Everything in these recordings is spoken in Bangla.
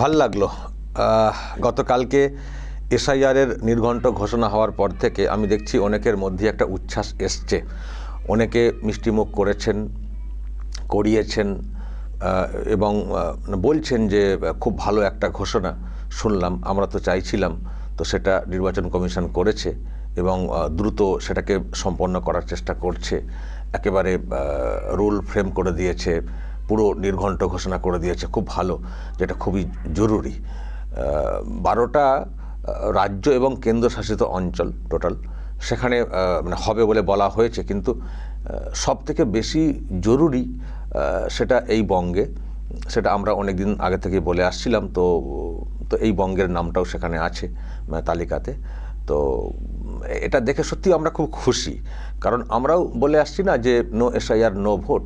ভালো লাগল। গতকালকে এসআইআরের নির্ঘণ্ট ঘোষণা হওয়ার পর থেকে আমি দেখছি অনেকের মধ্যে একটা উচ্ছ্বাস এসছে। অনেকে মিষ্টিমুখ করেছেন, করিয়েছেন এবং বলছেন যে, খুব ভালো একটা ঘোষণা শুনলাম, আমরা তো চাইছিলাম, তো সেটা নির্বাচন কমিশন করেছে এবং দ্রুত সেটাকে সম্পন্ন করার চেষ্টা করছে। একেবারে রুল ফ্রেম করে দিয়েছে পুরো নির্ঘণ্ট ঘোষণা করে দিয়েছে। খুব ভালো, যেটা খুবই জরুরি। বারোটা রাজ্য এবং কেন্দ্রশাসিত অঞ্চল টোটাল। সেখানে মানে হবে বলে বলা হয়েছে, কিন্তু সব থেকে বেশি জরুরি সেটা এই বঙ্গে। সেটা আমরা অনেক দিন আগে থেকে বলে আসছিলাম, তো তো এই বঙ্গের নামটাও সেখানে আছে মানে তালিকাতে। তো, এটা দেখে সত্যি আমরা খুব খুশি। কারণ আমরাও বলে আসছি না যে, নো এসআইআর, নো ভোট।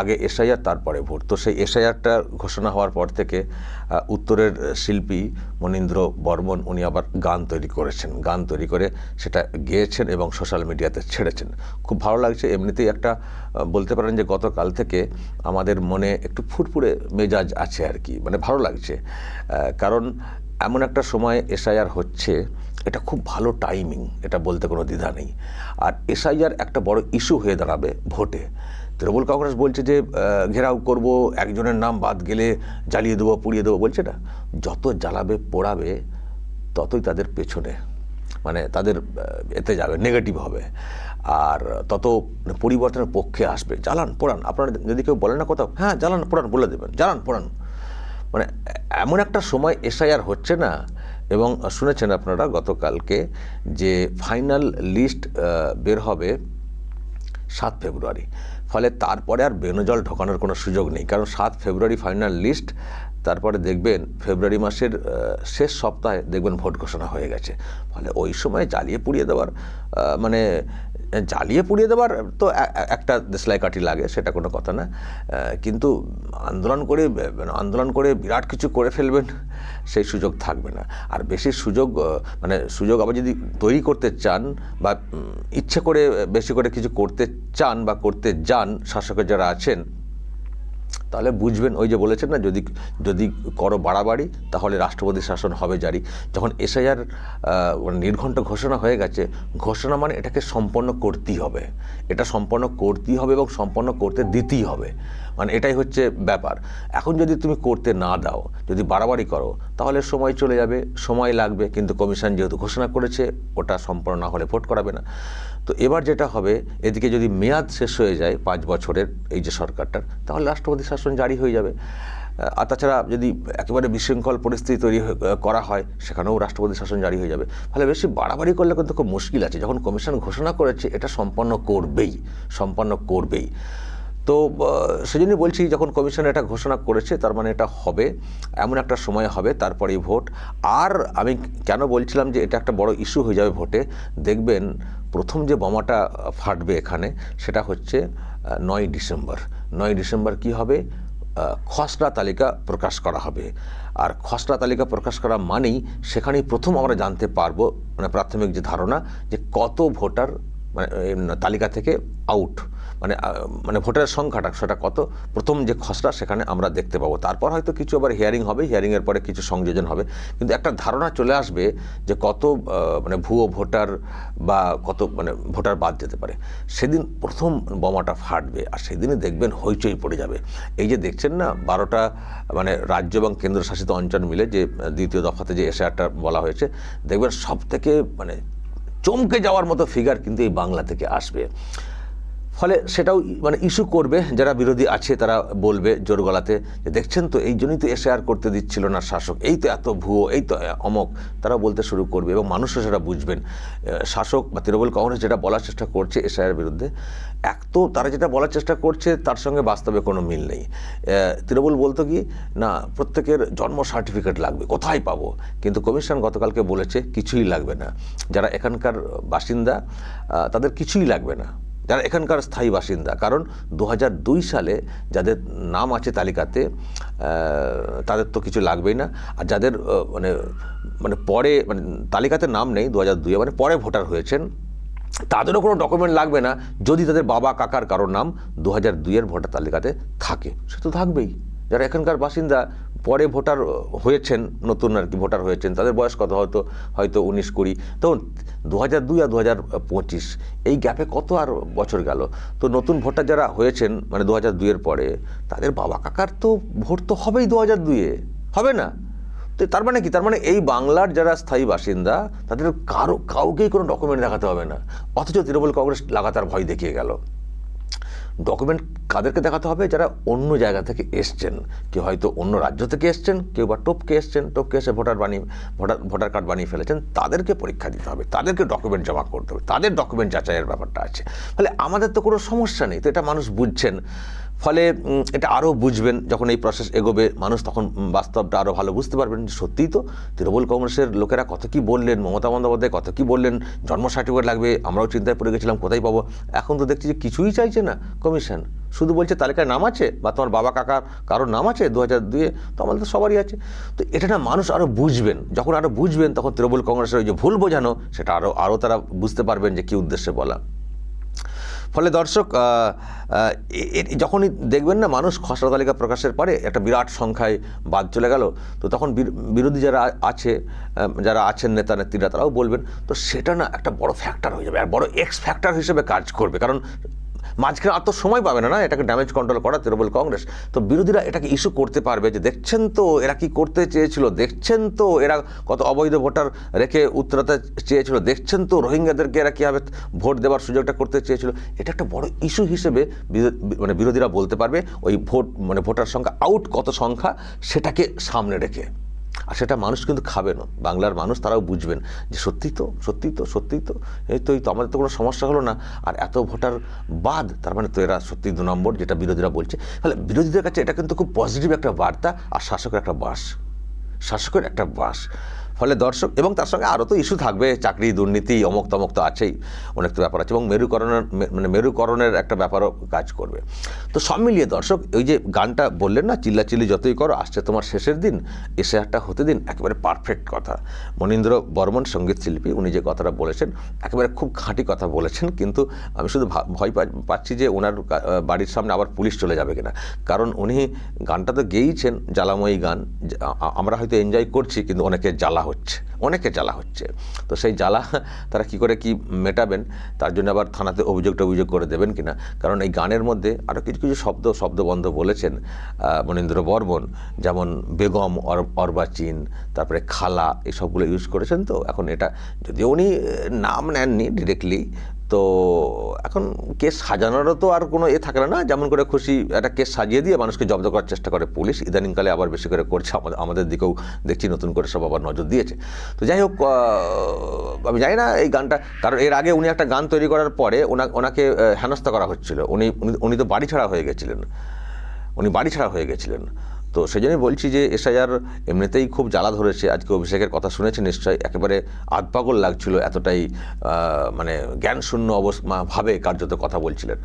আগে এসআইআর, তারপরে ভোট। তো সেই এসআইআরটা ঘোষণা হওয়ার পর থেকে উত্তরের শিল্পী মনীন্দ্র বর্মন, উনি আবার গান তৈরি করেছেন। গান তৈরি করে সেটা গেয়েছেন এবং সোশ্যাল মিডিয়াতে ছেড়েছেন। খুব ভালো লাগছে, এমনিতেই একটা বলতে পারেন যে গতকাল থেকে আমাদের মনে একটু ফুরফুরে মেজাজ আছে আর কি। মানে ভালো লাগছে কারণ এমন একটা সময় এসআইআর হচ্ছে, এটা খুব ভালো টাইমিং এটা বলতে কোনো দ্বিধা নেই। আর এসআইআর একটা বড় ইস্যু হয়ে দাঁড়াবে ভোটে। তৃণমূল কংগ্রেস বলছে যে ঘেরাও করব, একজনের নাম বাদ গেলে জ্বালিয়ে দেবো, পুড়িয়ে দেবো, বলছে না। যত জ্বালাবে, পোড়াবে, ততই তাদের পেছনে মানে তাদের এতে যাবে নেগেটিভ হবে। আর তত পরিবর্তনের পক্ষে আসবে। জ্বালান, পোড়ান, আপনারা যদি কেউ বলেন না কোথাও হ্যাঁ জ্বালান, পোড়ান, বলে দেবেন, জ্বালান, পোড়ান। মানে এমন একটা সময় এসআইআর হচ্ছে না, এবং শুনেছেন আপনারা গতকালকে যে ফাইনাল লিস্ট বের হবে সাত ফেব্রুয়ারি। ফলে তারপরে আর বেনজল ঢোকানোর কোনো সুযোগ নেই। কারণ সাত ফেব্রুয়ারি ফাইনাল লিস্ট, তারপরে দেখবেন ফেব্রুয়ারি মাসের শেষ সপ্তাহে দেখবেন ভোট ঘোষণা হয়ে গেছে। ফলে ওই সময় জ্বালিয়ে পুড়িয়ে দেওয়ার মানে জ্বালিয়ে পুড়িয়ে দেবার তো একটা দেশলাই কাঠি লাগে, সেটা কোনো কথা না। কিন্তু আন্দোলন করে মানে আন্দোলন করে বিরাট কিছু করে ফেলবেন, সেই সুযোগ থাকবে না। আর বেশি সুযোগ মানে সুযোগ আবার যদি তৈরি করতে চান বা ইচ্ছে করে বেশি করে কিছু করতে চান বা করতে যান শাসকের যারা আছেন তাহলে বুঝবেন ওই যে বলেছেন না, যদি যদি করো বাড়াবাড়ি, তাহলে রাষ্ট্রপতি শাসন হবে জারি। যখন এসআইআর নির্ঘণ্ট ঘোষণা হয়ে গেছে, ঘোষণা মানে এটাকে সম্পন্ন করতেই হবে। এটা সম্পন্ন করতেই হবে এবং সম্পন্ন করতে দিতেই হবে। মানে এটাই হচ্ছে ব্যাপার। এখন যদি তুমি করতে না দাও, যদি বাড়াবাড়ি করো, তাহলে সময় চলে যাবে, সময় লাগবে, কিন্তু কমিশন যেহেতু ঘোষণা করেছে, ওটা সম্পন্ন না হলে ভোট করাবে না। তো এবার যেটা হবে, এদিকে যদি মেয়াদ শেষ হয়ে যায় পাঁচ বছরের এই যে সরকারটার, তাহলে রাষ্ট্রপতি শাসন জারি হয়ে যাবে। আর তাছাড়া যদি একেবারে বিশৃঙ্খল পরিস্থিতি তৈরি করা হয়, সেখানেও রাষ্ট্রপতি শাসন জারি হয়ে যাবে। ফলে বেশি বাড়াবাড়ি করলে কিন্তু খুব মুশকিল আছে। যখন কমিশন ঘোষণা করেছে, এটা সম্পন্ন করবেই সম্পন্ন করবেই। তো সেজন্যই বলছি, যখন কমিশন এটা ঘোষণা করেছে, তার মানে এটা হবে, এমন একটা সময় হবে, তারপরেই ভোট। আর আমি কেন বলছিলাম যে এটা একটা বড় ইস্যু হয়ে যাবে ভোটে? দেখবেন প্রথম যে বোমাটা ফাটবে এখানে, সেটা হচ্ছে নয় ডিসেম্বর। নয় ডিসেম্বর কি হবে? খসড়া তালিকা প্রকাশ করা হবে। আর খসড়া তালিকা প্রকাশ করা মানেই সেখানেই প্রথম আমরা জানতে পারব মানে প্রাথমিক যে ধারণা, যে কত ভোটার মানে তালিকা থেকে আউট মানে মানে ভোটারের সংখ্যাটা সেটা কত? প্রথম যে খসড়া সেখানে আমরা দেখতে পাবো। তারপর হয়তো কিছু আবার হিয়ারিং হবে হিয়ারিংয়ের পরে কিছু সংযোজন হবে। কিন্তু একটা ধারণা চলে আসবে যে কত মানে ভুয়ো ভোটার বা কত মানে ভোটার বাদ যেতে পারে। সেদিন প্রথম বোমাটা ফাটবে আর সেদিনই দেখবেন হইচই পড়ে যাবে। এই যে দেখছেন না, বারোটা মানে রাজ্য এবং কেন্দ্রশাসিত অঞ্চল মিলে যে, দ্বিতীয় দফাতে যে এসআরটা বলা হয়েছে, দেখবেন সব থেকে মানে চমকে যাওয়ার মতো ফিগার কিন্তু এই বাংলা থেকে আসবে। ফলে সেটাও মানে ইস্যু করবে, যারা বিরোধী আছে তারা বলবে জোর গলাতে যে দেখছেন তো, এই জন্যই তো এসআর করতে দিচ্ছিল না শাসক। এই তো এত ভুয়ো, এই তো অমক। তারা বলতে শুরু করবে এবং মানুষও সেটা বুঝবেন। শাসক বা তৃণমূল কংগ্রেস যেটা বলার চেষ্টা করছে এসআইয়ের বিরুদ্ধে, এক তো তারা যেটা বলার চেষ্টা করছে তার সঙ্গে বাস্তবে কোনো মিল নেই। তৃণমূল বলতো কি, না, প্রত্যেকের জন্ম সার্টিফিকেট লাগবে, কোথায় পাবো? কিন্তু কমিশন গতকালকে বলেছে, কিছুই লাগবে না। যারা এখানকার বাসিন্দা তাদের কিছুই লাগবে না। যারা এখানকার স্থায়ী বাসিন্দা। কারণ দু হাজার দুই সালে যাদের নাম আছে তালিকাতে তাদের তো কিছু লাগবেই না। আর যাদের মানে মানে পরে মানে তালিকাতে নাম নেই দু হাজার মানে পরে ভোটার হয়েছেন, তাদেরও কোনো ডকুমেন্ট লাগবে না যদি তাদের বাবা, কাকার কারোর নাম দু হাজার দুইয়ের ভোটার তালিকাতে থাকে। সে তো থাকবেই। যারা এখানকার বাসিন্দা পরে ভোটার হয়েছেন, নতুন আর কি ভোটার হয়েছেন, তাদের বয়স কত? হয়তো হয়তো উনিশ কুড়ি। তখন দু হাজার দুই আর দু হাজার পঁচিশ, এই গ্যাপে কত আর বছর গেল? তো নতুন ভোটার যারা হয়েছেন মানে দু হাজার দুইয়ের পরে, তাদের বাবা কাকার তো ভোট তো হবেই দু হাজার দুইয়ে হবে না? তো তার মানে কি? তার মানে এই বাংলার যারা স্থায়ী বাসিন্দা, তাদের কারও, কাউকেই কোনো ডকুমেন্ট দেখাতে হবে না। অথচ তৃণমূল কংগ্রেস লাগাতার ভয় দেখিয়ে গেল। ডকুমেন্ট কাদেরকে দেখাতে হবে? যারা অন্য জায়গা থেকে এসছেন। কেউ হয়তো অন্য রাজ্য থেকে এসছেন, কেউ বা টোপকে এসছেন, টোপকে এসে ভোটার বানিয়ে, ভোটার ভোটার কার্ড বানিয়ে ফেলেছেন, তাদেরকে পরীক্ষা দিতে হবে, তাদেরকে ডকুমেন্ট জমা করতে হবে, তাদের ডকুমেন্ট যাচাইয়ের ব্যাপারটা আছে। ফলে আমাদের তো কোনো সমস্যা নেই, তো এটা মানুষ বুঝছেন। ফলে এটা আরও বুঝবেন যখন এই প্রসেস এগোবে। মানুষ তখন বাস্তবটা আরও ভালো বুঝতে পারবেন যে সত্যিই তো তৃণমূল কংগ্রেসের লোকেরা কত কী বললেন, মমতা বন্দ্যোপাধ্যায় কত কী বললেন, জন্ম সার্টিফিকেট লাগবে, আমরাও চিন্তায় পড়ে গেছিলাম, কোথায় পাবো? এখন তো দেখছি যে কিছুই চাইছে না কমিশন শুধু বলছে তালিকায় নাম আছে বা তোমার বাবা কাকার কারোর নাম আছে দু হাজার দুয়ে তো আমাদের তো সবারই আছে। তো এটা না মানুষ আরও বুঝবেন। যখন আরও বুঝবেন তখন তৃণমূল কংগ্রেসের ওই যে ভুল বোঝানো, সেটা আরও আরও তারা বুঝতে পারবেন যে কী উদ্দেশ্যে বলা। ফলে দর্শক যখনই দেখবেন না, মানুষ খসড়া তালিকা প্রকাশের পরে একটা বিরাট সংখ্যায় বাদ চলে গেল। তো তখন বির- বিরোধী যারা আছে যারা আছেন নেতা, নেত্রীরা, তারাও বলবেন, তো সেটা না একটা বড় ফ্যাক্টর হয়ে যাবে, আর বড় এক্স ফ্যাক্টর হিসেবে কাজ করবে। কারণ মাঝখানে আর তো সময় পাবে না না? এটাকে ড্যামেজ কন্ট্রোল করা তৃণমূল কংগ্রেস। তো বিরোধীরা এটাকে ইস্যু করতে পারবে যে দেখছেন তো এরা কি করতে চেয়েছিল, দেখছেন তো এরা কত অবৈধ ভোটার রেখে উত্তরাতে চেয়েছিল, দেখছেন তো রোহিঙ্গাদেরকে এরা কীভাবে ভোট দেওয়ার সুযোগটা করতে চেয়েছিল? এটা একটা বড় ইস্যু হিসেবে মানে বিরোধীরা বলতে পারবে, ওই ভোট মানে ভোটার সংখ্যা আউট কত সংখ্যা, সেটাকে সামনে রেখে। আর সেটা মানুষ কিন্তু খাবে না। বাংলার মানুষ তারাও বুঝবেন যে সত্যি তো সত্যি তো সত্যি তো। এই তো এই তো, আমাদের তো কোনো সমস্যা হলো না। আর এত ভোটার বাদ, তার মানে তো এরা সত্যি দু নম্বর, যেটা বিরোধীরা বলছে। তাহলে বিরোধীদের কাছে এটা কিন্তু খুব পজিটিভ একটা বার্তা আর শাসকের একটা বাস। শাসকের একটা বাস। ফলে দর্শক এবং তার সঙ্গে আরও তো ইস্যু থাকবে, চাকরি, দুর্নীতি অমক তমক তো আছেই, অনেক তো ব্যাপার আছে এবং মেরুকরণের মানে মেরুকরণের একটা ব্যাপারও কাজ করবে। তো সব মিলিয়ে দর্শক, ওই যে গানটা বললেন না, চিল্লাচিল্লি যতই করো, আসছে তোমার শেষের দিন, এসে একটা হতে দিন, একেবারে পারফেক্ট কথা। মনীন্দ্র বর্মন, সংগীত শিল্পী, উনি যে কথাটা বলেছেন, একেবারে খুব খাঁটি কথা বলেছেন, কিন্তু আমি শুধু ভয় পাচ্ছি যে ওনার বাড়ির সামনে আবার পুলিশ চলে যাবে কিনা। কারণ উনি গানটা তো গেয়েছেন জ্বালাময়ী গান আমরা হয়তো এনজয় করছি, কিন্তু অনেকে জ্বালা হচ্ছে অনেকে জ্বালা হচ্ছে। তো সেই জ্বালা তারা কি করে, কি মেটাবেন, তার জন্য আবার থানাতে অভিযোগটা অভিযোগ করে দেবেন কিনা? কারণ এই গানের মধ্যে আরও কিছু কিছু শব্দ, শব্দবন্ধ বলেছেন মনীন্দ্র বর্মন, যেমন বেগম অর, অর্বাচীন, তারপরে খালা, এসবগুলো সবগুলো ইউজ করেছেন তো। এখন এটা যদি উনি নাম নেননি ডিরেক্টলি তো এখন কেস সাজানোরও তো আর কোনো এ থাকে না যেমন করে খুশি একটা কেস সাজিয়ে দিয়ে মানুষকে জব্দ করার চেষ্টা করে পুলিশ। ইদানিংকালে আবার বেশি করে করছে, আমাদের আমাদের দিকেও দেখছি নতুন করে সব আবার নজর দিয়েছে। তো যাই হোক আমি জানি না এই গানটা, কারণ এর আগে উনি একটা গান তৈরি করার পরে ওনা, ওনাকে হেনস্থা করা হচ্ছিল। উনি, উনি- তো বাড়ি ছাড়া হয়ে গেছিলেন। উনি বাড়ি ছাড়া হয়ে গেছিলেন। তো সেই জন্যই বলছি যে এসআইআর এমনিতেই খুব জ্বালা ধরেছে। আজকে অভিষেকের কথা শুনেছি নিশ্চয়ই। একেবারে আধপাগল লাগছিল, এতটাই মানে জ্ঞানশূন্য অবস্থা ভাবে কার্যত কথা বলছিলেন।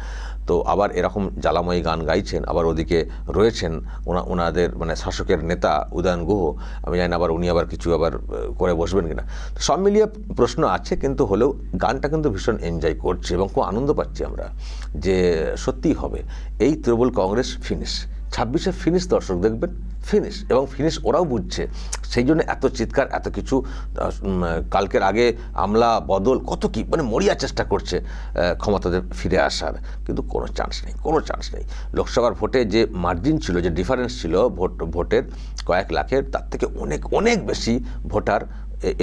তো আবার এরকম জ্বালাময়ী গান গাইছেন, আবার ওদিকে রয়েছেন ওনা, ওনাদের মানে শাসকের নেতা উদয়ন গুহ। আমি জানি আবার উনি আবার কিছু আবার করে বসবেন কিনা। তো সব মিলিয়ে প্রশ্ন আছে, কিন্তু হলেও গানটা কিন্তু ভীষণ এনজয় করছে এবং খুব আনন্দ পাচ্ছি আমরা যে সত্যিই হবে। এই তৃণমূল কংগ্রেস ফিনিশ ছাব্বিশে ফিনিশ দর্শক দেখবেন ফিনিশ এবং ফিনিশ ওরাও বুঝছে। সেই জন্য এত চিৎকার, এত কিছু কালকের আগে আমলা, বদল, কত কি মানে মরিয়া চেষ্টা করছে ক্ষমতাতে ফিরে আসার। কিন্তু কোনো চান্স নেই, কোনো চান্স নেই। লোকসভার ভোটে যে মার্জিন ছিল, যে ডিফারেন্স ছিল, ভোট, ভোটের কয়েক লাখের, তার থেকে অনেক অনেক বেশি ভোটার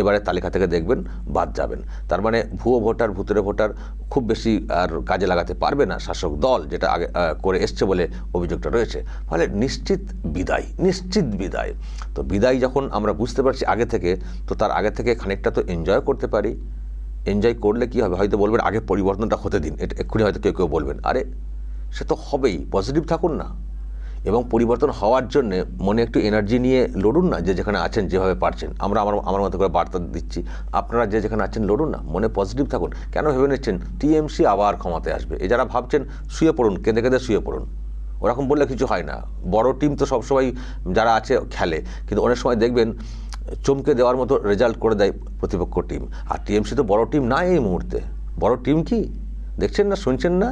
এবারে তালিকা থেকে দেখবেন বাদ যাবেন। তার মানে ভুয়ো ভোটার, ভুতুরে ভোটার খুব বেশি আর কাজে লাগাতে পারবে না শাসক দল, যেটা আগে করে এসছে বলে অভিযোগটা রয়েছে। ফলে নিশ্চিত বিদায় নিশ্চিত বিদায়। তো বিদায় যখন আমরা বুঝতে পারছি আগে থেকে, তো তার আগে থেকে খানিকটা তো এনজয় করতে পারি। এনজয় করলে কি হবে? হয়তো বলবেন, আগে পরিবর্তনটা হতে দিন। এটা এক্ষুনি হয়তো কেউ কেউ বলবেন। আরে, সে তো হবেই পজিটিভ থাকুন না। এবং পরিবর্তন হওয়ার জন্য মনে একটু এনার্জি নিয়ে লড়ুন না, যে যেখানে আছেন যেভাবে পারছেন। আমরা আমার আমার মতো করে বার্তা দিচ্ছি। আপনারা যে যেখানে আছেন লড়ুন না, মনে পজিটিভ থাকুন। কেন ভেবে নিচ্ছেন? টিএমসি আবার ক্ষমতায় আসবে। এ যারা ভাবছেন, শুয়ে পড়ুন, কেঁদে কেঁদে শুয়ে পড়ুন। ওরকম বললে কিছু হয় না। বড় টিম তো সবসময় যারা আছে খেলে। কিন্তু অনেক সময় দেখবেন, চমকে দেওয়ার মতো রেজাল্ট করে দেয় প্রতিপক্ষ টিম আর টিএমসি তো বড় টিম না এই মুহূর্তে। বড় টিম কি? দেখছেন না, শুনছেন না?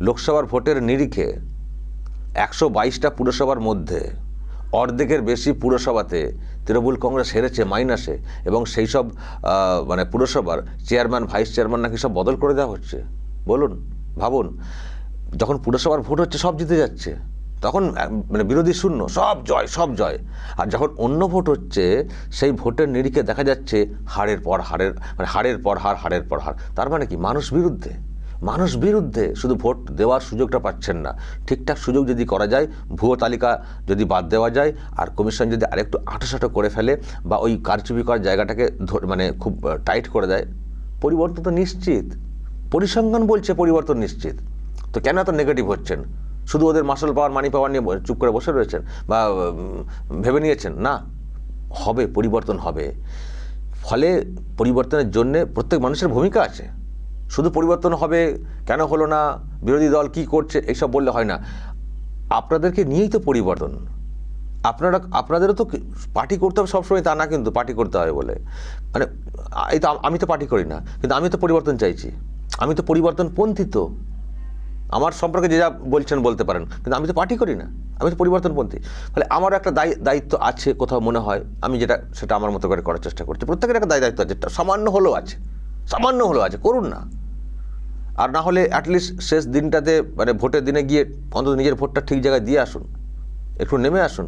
লোকসভার ভোটের নিরিখে একশো বাইশটা পুরসভার মধ্যে অর্ধেকের বেশি পুরসভাতে তৃণমূল কংগ্রেস হেরেছে, মাইনাসে, এবং সেই সব মানে পুরসভার চেয়ারম্যান, ভাইস চেয়ারম্যান নাকি সব বদল করে দেওয়া হচ্ছে। বলুন, ভাবুন, যখন পুরসভার ভোট হচ্ছে সব জিতে যাচ্ছে, তখন মানে বিরোধী শূন্য, সব জয় সব জয়। আর যখন অন্য ভোট হচ্ছে, সেই ভোটের নিরিখে দেখা যাচ্ছে হারের পর হারের মানে হারের পর হার হারের পর হার তার মানে কি? মানুষ বিরুদ্ধে। মানুষ বিরুদ্ধে শুধু ভোট দেওয়ার সুযোগটা পাচ্ছেন না। ঠিকঠাক সুযোগ যদি করা যায়, ভুয়ো তালিকা যদি বাদ দেওয়া যায়, আর কমিশন যদি আরেকটু আটোসাটো করে ফেলে বা ওই কারচুপি করার জায়গাটাকে মানে খুব টাইট করে দেয়, পরিবর্তন তো নিশ্চিত। পরিসংখ্যান বলছে পরিবর্তন নিশ্চিত। তো কেন এত নেগেটিভ হচ্ছেন? শুধু ওদের মাসল পাওয়ার মানি পাওয়ার নিয়ে চুপ করে বসে রয়েছেন বা ভেবে নিয়েছেন? না। হবে, পরিবর্তন হবে। ফলে পরিবর্তনের জন্যে প্রত্যেক মানুষের ভূমিকা আছে। শুধু পরিবর্তন হবে কেন হলো না, বিরোধী দল কি করছে এইসব বললে হয় না। আপনাদেরকে নিয়েই তো পরিবর্তন। আপনারা, আপনাদেরও তো পার্টি করতে হবে সবসময়, তা না কিন্তু পার্টি করতে হবে বলে। মানে এই তো আমি তো পার্টি করি না, কিন্তু আমি তো পরিবর্তন চাইছি। আমি তো পরিবর্তনপন্থী তো। আমার সম্পর্কে যে যা বলছেন বলতে পারেন, কিন্তু আমি তো পার্টি করি না। আমি তো পরিবর্তনপন্থী। ফলে আমারও একটা দায়ী, দায়িত্ব আছে কোথাও মনে হয়, আমি যেটা, সেটা আমার মতো করে করার চেষ্টা করছি। প্রত্যেকের একটা দায়, দায়িত্ব আছে সামান্য হলেও আছে। সামান্য হলেও আছে, করুন না। আর না হলে অ্যাটলিস্ট শেষ দিনটাতে মানে ভোটের দিনে গিয়ে অন্তত নিজের ভোটটা ঠিক জায়গায় দিয়ে আসুন। একটু নেমে আসুন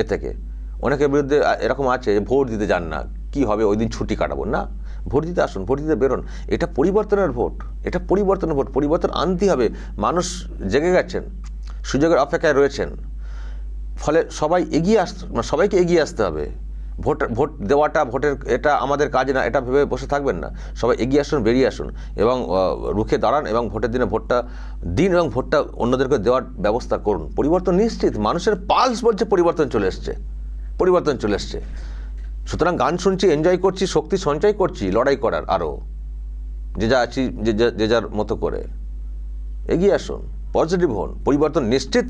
এ থেকে। অনেকের বিরুদ্ধে এরকম আছে যে ভোট দিতে যান না, কি হবে, ওই দিন ছুটি কাটাবো। না, ভোট দিতে আসুন, ভোট দিতে বেরোন। এটা পরিবর্তনের ভোট, এটা পরিবর্তনের ভোট, পরিবর্তন আনতে হবে। মানুষ জেগে গেছেন, সুযোগের অপেক্ষায় রয়েছেন। ফলে সবাই এগিয়ে আস মানে সবাইকে এগিয়ে আসতে হবে। ভোট ভোট দেওয়াটা, ভোটের এটা আমাদের কাজ না, এটা ভেবে বসে থাকবেন না। সবাই এগিয়ে আসুন, বেরিয়ে আসুন এবং রুখে দাঁড়ান এবং ভোটের দিনে ভোটটা দিন এবং ভোটটা অন্যদেরকে দেওয়ার ব্যবস্থা করুন। পরিবর্তন নিশ্চিত, মানুষের পালস বলছে পরিবর্তন চলে এসছে, পরিবর্তন চলে এসছে। সুতরাং গান শুনছি এনজয় করছি, শক্তি সঞ্চয় করছি, লড়াই করার আরও যে যা আছি, যে যা- যার মতো করে। এগিয়ে আসুন পজিটিভ হন, পরিবর্তন নিশ্চিত।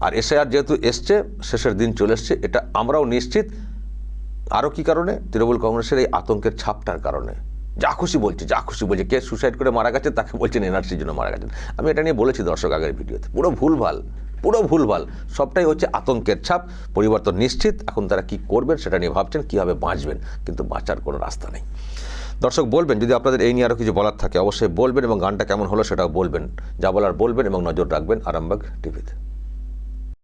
আর এসআইআর যেহেতু এসছে, শেষের দিন চলে এসছে, এটা আমরাও নিশ্চিত। আরও কী কারণে? তৃণমূল কংগ্রেসের এই আতঙ্কের ছাপটার কারণে। যা খুশি বলছে, যা খুশি বলছে। কে সুসাইড করে মারা গেছে তাকে বলছেন এনার্জির জন্য মারা গেছেন। আমি এটা নিয়ে বলেছি দর্শক আগের ভিডিওতে। পুরো ভুলভাল পুরো ভুলভাল। সবটাই হচ্ছে আতঙ্কের ছাপ। পরিবর্তন নিশ্চিত। এখন তারা কি করবেন সেটা নিয়ে ভাবছেন, কীভাবে বাঁচবেন? কিন্তু বাঁচার কোনো রাস্তা নেই। দর্শক, বলবেন, যদি আপনাদের এই নিয়ে আরও কিছু বলার থাকে, অবশ্যই বলবেন এবং গানটা কেমন হলো সেটাও বলবেন। যা বলার বলবেন এবং নজর রাখবেন আরামবাগ টিভিতে।